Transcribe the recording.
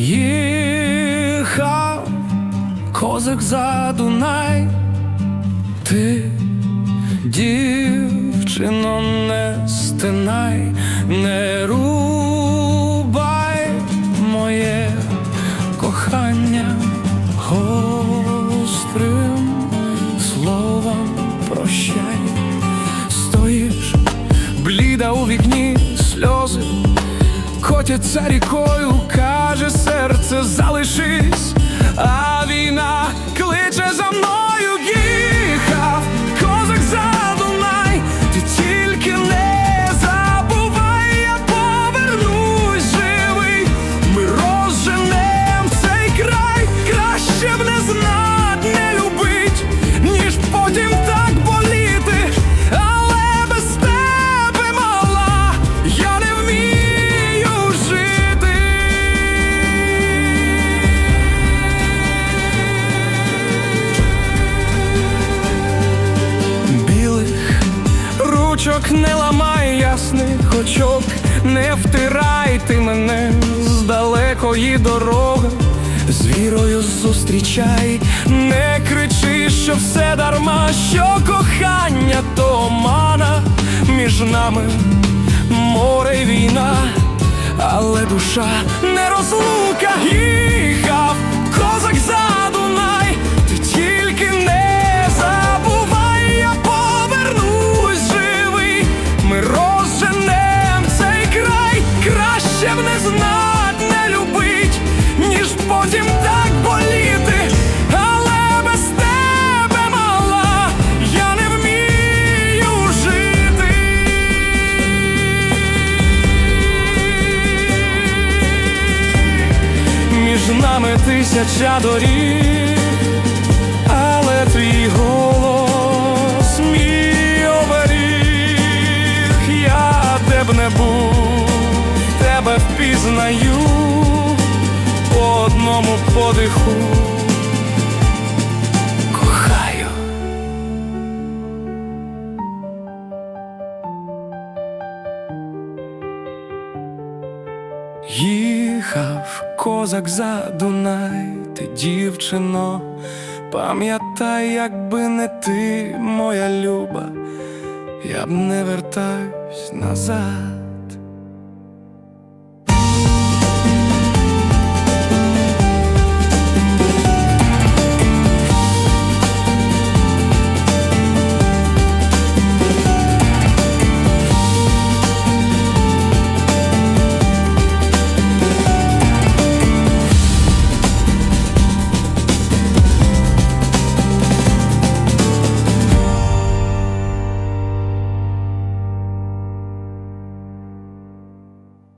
Їхав козак за Дунай, ти, дівчино, не стинай, не рубай моє кохання гострим словом прощай. Стоїш, бліда у вікні, котяться рікою, каже серце, залишись, а війна ручок не ламай ясних очок, не втирай ти мене з далекої дороги, з вірою зустрічай, не кричи, що все дарма, що кохання то омана між нами море й війна, але душа не розлука знать, не любить, ніж потім так боліти, але без тебе мала, я не вмію жити. Між нами тисяча доріг, подиху. Кохаю. Їхав козак за Дунай, ти дівчино, пам'ятай, якби не ти, моя люба, я б не вертаюсь назад.